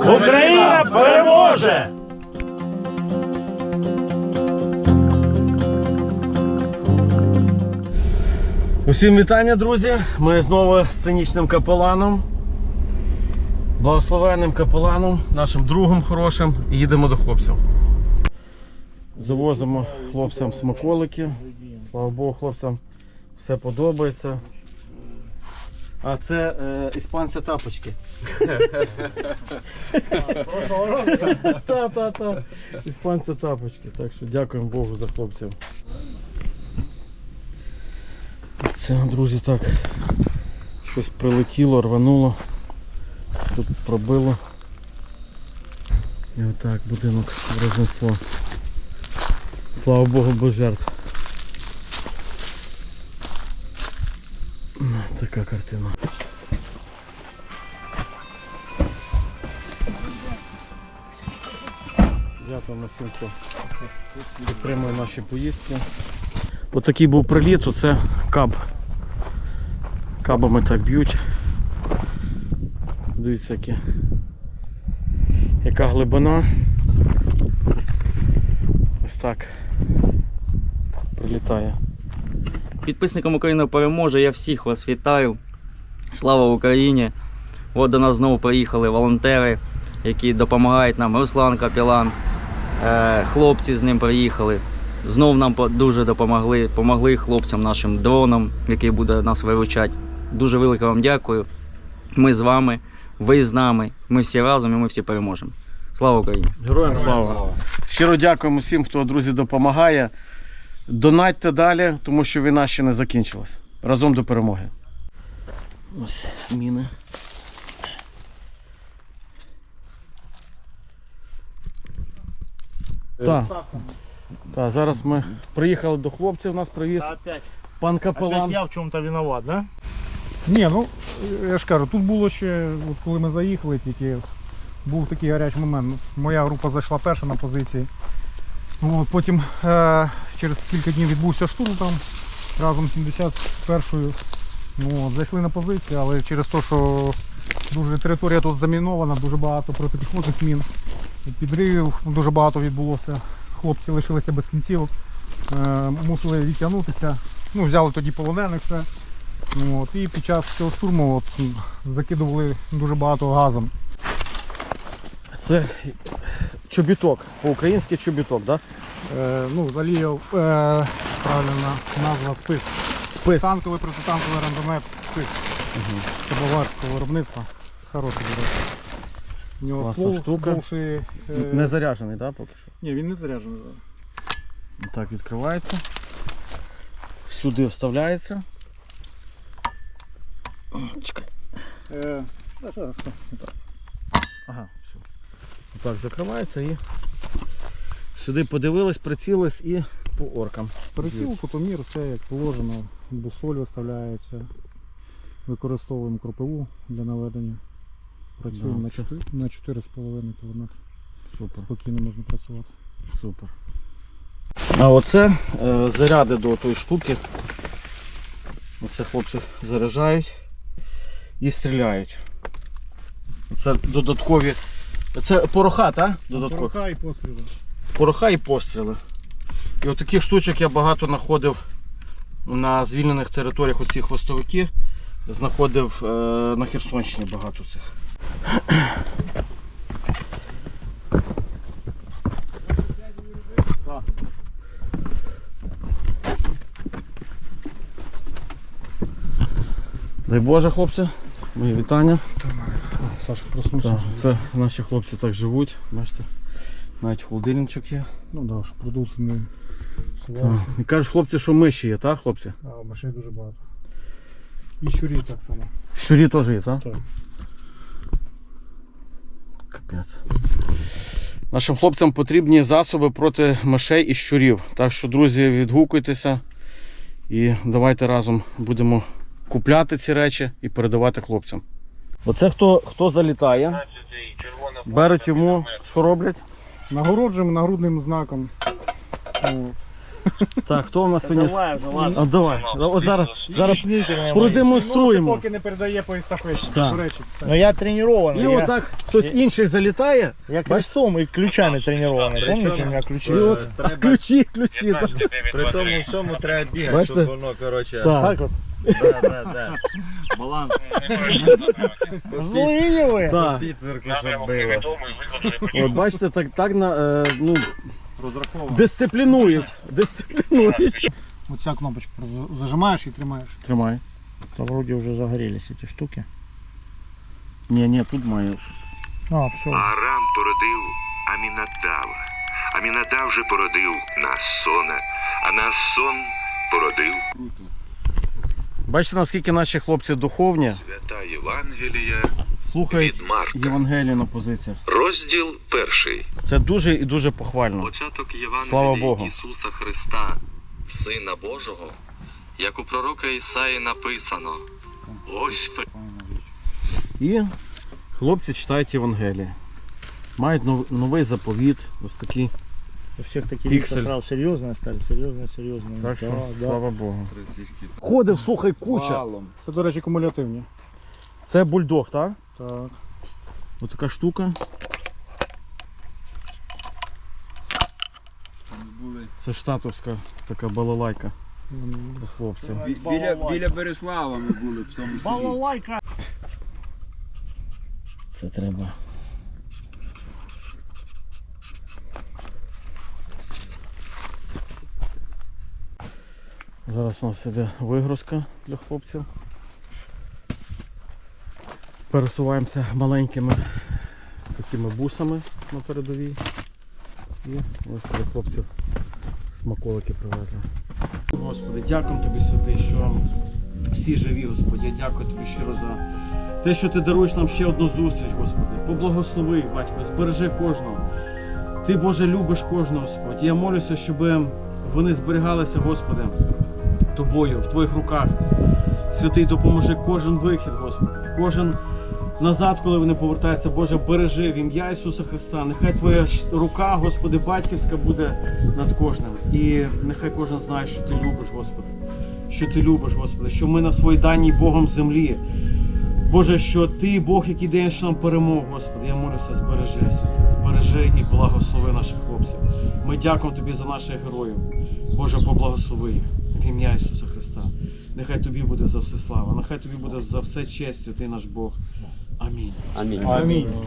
Україна переможе! Усім вітання, друзі! Ми знову з сценічним капеланом, благословенним капеланом, нашим другом хорошим і їдемо до хлопців. Завозимо хлопцям смаколики. Слава Богу, хлопцям все подобається. А це е, іспанця тапочки. Та-та-та. Іспанця тапочки. Так що дякуємо Богу за хлопців. Це, друзі, так. Щось прилетіло, рвануло. Тут пробило. І отак будинок рознесло. Слава Богу, без жертв. Така картина. Дякуємо всім, хто підтримує наші поїздки. Отакий був приліт, оце каб. Кабами так б'ють. Дивіться, які. яка глибина. Ось так прилітає. Підписникам Україна переможе. Я всіх вас вітаю. Слава Україні! От до нас знову приїхали волонтери, які допомагають нам. Руслан Капілан, е, хлопці з ним приїхали. Знов нам дуже допомогли, помогли хлопцям, нашим дронам, які буде нас виручати. Дуже велике вам дякую. Ми з вами, ви з нами. Ми всі разом і ми всі переможемо. Слава Україні! Героям слава! Щиро дякуємо всім, хто друзі допомагає. Донатьте далі, тому що війна ще не закінчилась. Разом до перемоги. Ось міни. Так. Так, зараз ми приїхали до хлопців, нас привіз Опять, пан опять я в чем-то виноват, да? Ні, ну я ж кажу, тут було ще, от коли ми заїхали, тільки був такий гарячий момент. Моя група зайшла перша на позиції. От, потім е, через кілька днів відбувся штурм там разом з 71-ю. Ну, зайшли на позиції, але через те, що дуже територія тут замінована, дуже багато протипіхотних мін, підривів дуже багато відбулося. Хлопці лишилися без кінцівок, е, мусили відтягнутися. Ну, взяли тоді полонених все. Ну, от, і під час цього штурму от, закидували дуже багато газом. Це чобіток, по-українськи чобіток, да? Е, ну, взагалі, е, правильна назва спис. Спис. Танковий протитанковий рандомет спис. Це баварського виробництва. Хороший буде. У нього Класна ствол штука. довший. е, Не заряджений, да, поки що? Ні, він не заряджений. Так відкривається. Сюди вставляється. Чекай. Е, Ага, все. Так, закривається і сюди подивились, прицілились і по оркам. Приціл, фотомір, все як положено. Бусоль виставляється. Використовуємо кропиву для наведення. Працюємо Да, на це- 4, на 4,5 км. Супер, Спокійно можна працювати. супер. А оце е, заряди до тої штуки. Оце хлопці заряджають і стріляють. Це додаткові. Це пороха, так? Додаткові. Пороха і постріли. пороха і постріли. І от таких штучок я багато знаходив на звільнених територіях оці хвостовики. Знаходив е, на Херсонщині багато цих. Дай Боже, хлопці, мої вітання. Саша проснувся. Так, це наші хлопці так живуть. Бачите, навіть холодильничок є. Ну да, щоб продукти не псувалися. І кажуть хлопці, що миші є, так, хлопці? А машин дуже багато. І щурів так само. Щурі теж є, так? Так. Капець. Нашим хлопцям потрібні засоби проти мишей і щурів. Так що, друзі, відгукуйтеся і давайте разом будемо купляти ці речі і передавати хлопцям. Оце хто, хто залітає, беруть йому, що роблять? Нагороджуємо нагрудним знаком. От. Так, хто у нас сьогодні? Давай вже, ладно. А, давай. От зараз, зараз Стеснительные мои. продемонструємо. Поки не передає по естафеті. Так. До речі, кстати. Но я тренированный. І я, отак хтось інший залітає. я крестом и ключами тренированный. Помните, у меня ключи? І от а, ключі, ключі. так. При тому всьому треба бігати, Бачите? щоб воно, коротше, Так. Так вот. да, да, да. Баланс. Злые вы. Так. Підсверку, щоб було. От бачите, так, так на, е, ну, дисциплінують. Дисциплінують. Оця кнопочка зажимаєш і тримаєш. Тримай. Да вроде уже загорелись эти штуки. Ні, ні, тут має щось. А, все. Арам породив Амінадава. Амінадав же породив Наасона, а Наасон породив Бачите, наскільки наші хлопці духовні, свята Євангелія слухають від Марка. Євангелію на позиціях. Розділ перший. Це дуже і дуже похвально. Початок Євангелії Слава Богу. Ісуса Христа, Сина Божого, як у пророка Ісаї написано. Господь І хлопці читають Євангеліє. Мають нов- новий заповіт, ось такий. У всех такие Пиксель. лица сразу серьезные стали, серьезные, серьезные. Так що, да, да. слава Богу. Ходив, слухай, куча. Це, до речі, кумулятивні. Це бульдог, так? Так. Ось така штука. Це штатовська така балалайка у хлопців. Біля, біля Береслава ми були в тому селі. Балалайка. Це треба. Зараз у нас іде вигрузка для хлопців. Пересуваємося маленькими такими бусами на передовій. І ось для хлопців смаколики привезли. Господи, дякую тобі, святий, що всі живі, Господи. Я дякую тобі щиро за те, що ти даруєш нам ще одну зустріч, Господи. Поблагослови, батько, збережи кожного. Ти, Боже, любиш кожного, Господь. Я молюся, щоб вони зберігалися, Господи, тобою, в твоїх руках. Святий, допоможи кожен вихід, Господи. Кожен назад, коли вони повертаються, Боже, бережи в ім'я Ісуса Христа. Нехай Твоя рука, Господи, батьківська буде над кожним. І нехай кожен знає, що ти любиш, Господи. Що ти любиш, Господи, що ми на своїй даній Богом землі. Боже, що ти Бог, який даєш нам перемогу, Господи, я молюся, збережи, святий, збережи і благослови наших хлопців. Ми дякуємо Тобі за наших героїв. Боже, поблагослови їх в ім'я Ісуса Христа. Нехай Тобі буде за все слава, нехай Тобі буде за все честь, святий наш Бог. Amin. Amin. Amin.